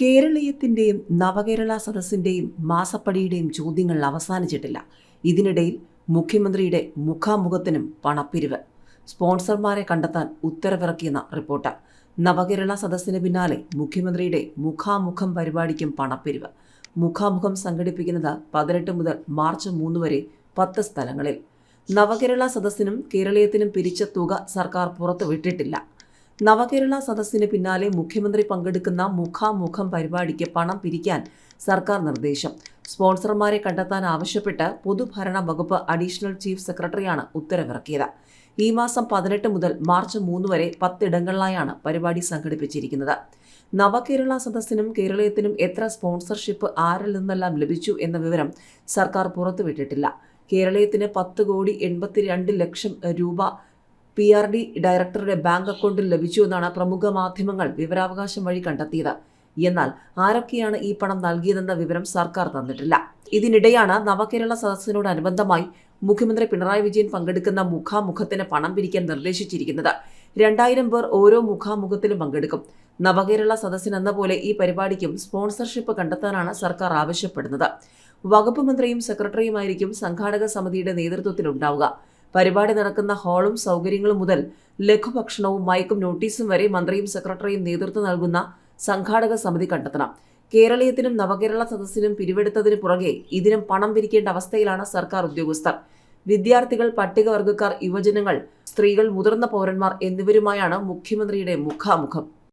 കേരളീയത്തിന്റെയും നവകേരള സദസ്സിന്റെയും മാസപ്പടിയുടെയും ചോദ്യങ്ങൾ അവസാനിച്ചിട്ടില്ല. ഇതിനിടയിൽ മുഖ്യമന്ത്രിയുടെ മുഖാമുഖത്തിനും പണപ്പിരിവ്. സ്പോൺസർമാരെ കണ്ടെത്താൻ ഉത്തരവിറക്കിയെന്ന റിപ്പോർട്ട്. നവകേരള സദസ്സിന് പിന്നാലെ മുഖ്യമന്ത്രിയുടെ മുഖാമുഖം പരിപാടിക്കും പണപ്പിരിവ്. മുഖാമുഖം സംഘടിപ്പിക്കുന്നത് പതിനെട്ട് മുതൽ മാർച്ച് മൂന്ന് വരെ പത്ത് സ്ഥലങ്ങളിൽ. നവകേരള സദസ്സിനും കേരളീയത്തിനും പിരിച്ച തുക സർക്കാർ പുറത്തുവിട്ടിട്ടില്ല. നവകേരള സദസ്സിന് പിന്നാലെ മുഖ്യമന്ത്രി പങ്കെടുക്കുന്ന മുഖാമുഖം പരിപാടിക്ക് പണം പിരിക്കാൻ സർക്കാർ നിർദ്ദേശം. സ്പോൺസർമാരെ കണ്ടെത്താൻ ആവശ്യപ്പെട്ട് പൊതുഭരണ വകുപ്പ് അഡീഷണൽ ചീഫ് സെക്രട്ടറിയാണ് ഉത്തരവിറക്കിയത്. ഈ മാസം പതിനെട്ട് മുതൽ മാർച്ച് മൂന്ന് വരെ പത്തിടങ്ങളിലായാണ് പരിപാടി സംഘടിപ്പിച്ചിരിക്കുന്നത്. നവകേരള സദസ്സിനും കേരളീയത്തിനും എത്ര സ്പോൺസർഷിപ്പ് ആരിൽ നിന്നെല്ലാം ലഭിച്ചു എന്ന വിവരം സർക്കാർ പുറത്തുവിട്ടിട്ടില്ല. കേരളീയത്തിന് പത്ത് കോടി എൺപത്തിരണ്ട് ലക്ഷം രൂപ പി ആർ ഡി ഡയറക്ടറുടെ ബാങ്ക് അക്കൗണ്ടിൽ ലഭിച്ചുവെന്നാണ് പ്രമുഖ മാധ്യമങ്ങൾ വിവരാവകാശം വഴി കണ്ടെത്തിയത്. എന്നാൽ ആരൊക്കെയാണ് ഈ പണം നൽകിയതെന്ന വിവരം സർക്കാർ തന്നിട്ടില്ല. ഇതിനിടെയാണ് നവകേരള സദസ്സിനോടനുബന്ധമായി മുഖ്യമന്ത്രി പിണറായി വിജയൻ പങ്കെടുക്കുന്ന മുഖാമുഖത്തിന് പണം പിരിക്കാൻ നിർദ്ദേശിച്ചിരിക്കുന്നത്. രണ്ടായിരം പേർ ഓരോ മുഖാമുഖത്തിലും പങ്കെടുക്കും. നവകേരള സദസ്സിനെന്ന പോലെ ഈ പരിപാടിക്കും സ്പോൺസർഷിപ്പ് കണ്ടെത്താനാണ് സർക്കാർ ആവശ്യപ്പെടുന്നത്. വകുപ്പ് മന്ത്രിയും സെക്രട്ടറിയുമായിരിക്കും സംഘാടക സമിതിയുടെ നേതൃത്വത്തിലുണ്ടാവുക. പരിപാടി നടക്കുന്ന ഹാളും സൗകര്യങ്ങളും മുതൽ ലഘുഭക്ഷണവും മയക്കും നോട്ടീസും വരെ മന്ത്രിയും സെക്രട്ടറിയും നേതൃത്വം നൽകുന്ന സംഘാടക സമിതി കണ്ടെത്തണം. കേരളീയത്തിനും നവകേരള സദസ്സിനും പിരിവെടുത്തതിന് പുറകെ ഇതിനും പണം പിരിക്കേണ്ട അവസ്ഥയിലാണ് സർക്കാർ ഉദ്യോഗസ്ഥർ. വിദ്യാർത്ഥികൾ പട്ടികവർഗക്കാർ യുവജനങ്ങൾ സ്ത്രീകൾ മുതിർന്ന പൗരന്മാർ എന്നിവരുമായാണ് മുഖ്യമന്ത്രിയുടെ മുഖാമുഖം.